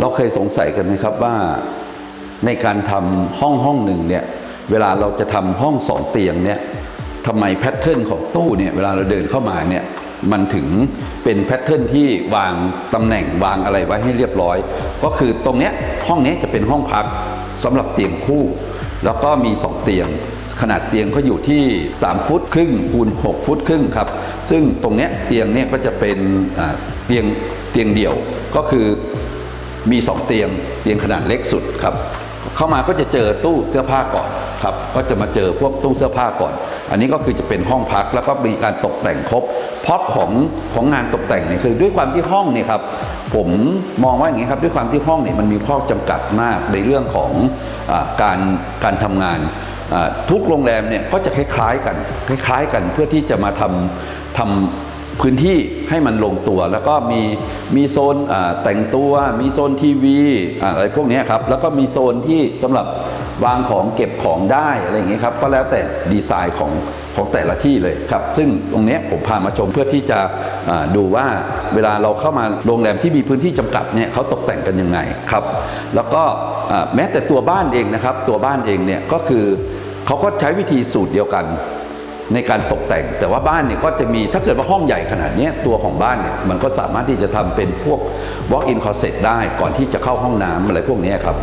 เราเคยสงสัยกันไหมครับว่าในการทำห้องห้องหนึ่งเนี่ยเวลาเราจะทำห้องสองเตียงเนี่ยทำไมแพทเทิร์นของตู้เนี่ยเวลาเราเดินเข้ามาเนี่ยมันถึงเป็นแพทเทิร์นที่วางตำแหน่งวางอะไรไว้ให้เรียบร้อย ก็คือตรงเนี้ยห้องนี้จะเป็นห้องพักสำหรับเตียงคู่ แล้วก็มี 2 เตียง ขนาดเตียงก็อยู่ที่ 3 ฟุตครึ่งคูณ6ฟุตครึ่งครับซึ่งตรงเนี้ยเตียงเนี่ยก็จะเป็นเตียงเตียงเดี่ยวก็คือ มี 2 เตียงเตียงขนาดเล็กสุดครับเข้ามาก็จะเจอตู้เสื้อผ้าก่อนครับก็จะมาเจอพวกตู้เสื้อผ้าก่อน อันนี้ก็คือจะเป็นห้องพักแล้วก็มีการตกแต่งครบพร็อพของของงานตกแต่งเนี่ยคือด้วยความที่ห้องเนี่ยครับผมมองว่าอย่างนี้ครับด้วยความที่ห้องเนี่ยมันมีข้อจำกัดมากในเรื่องของอการการทำงานทุกโรงแรมเนี่ยก็จะคล้ายๆกันคล้ายๆกันเพื่อที่จะมาทำทำ พื้นที่ให้มันลงตัว แล้วก็มีมีโซนแต่งตัว มีโซนทีวีอะไรพวกนี้ครับ แล้วก็มีโซนที่สำหรับวางของเก็บของได้อะไรอย่างเงี้ครับ ก็แล้วแต่ดีไซน์ของของแต่ละที่เลยครับ ซึ่งตรงนี้ผมพามาชมเพื่อที่จะดูว่าเวลาเราเข้ามาโรงแรมที่มีพื้นที่จำกัดเนี่ยเขาตกแต่งกันยังไงครับ แล้วก็แม้แต่ตัวบ้านเองนะครับ ตัวบ้านเองเนี่ยก็คือเขาก็ใช้วิธีสูตรเดียวกัน ในการตกแต่ง แต่ว่าบ้านเนี่ยก็จะมีถ้าเกิดว่าห้องใหญ่ขนาดนี้ตัวของบ้านเนี่ยมันก็สามารถที่จะทำเป็นพวก walk in closet ได้ก่อนที่จะเข้าห้องน้ำอะไรพวกนี้ครับ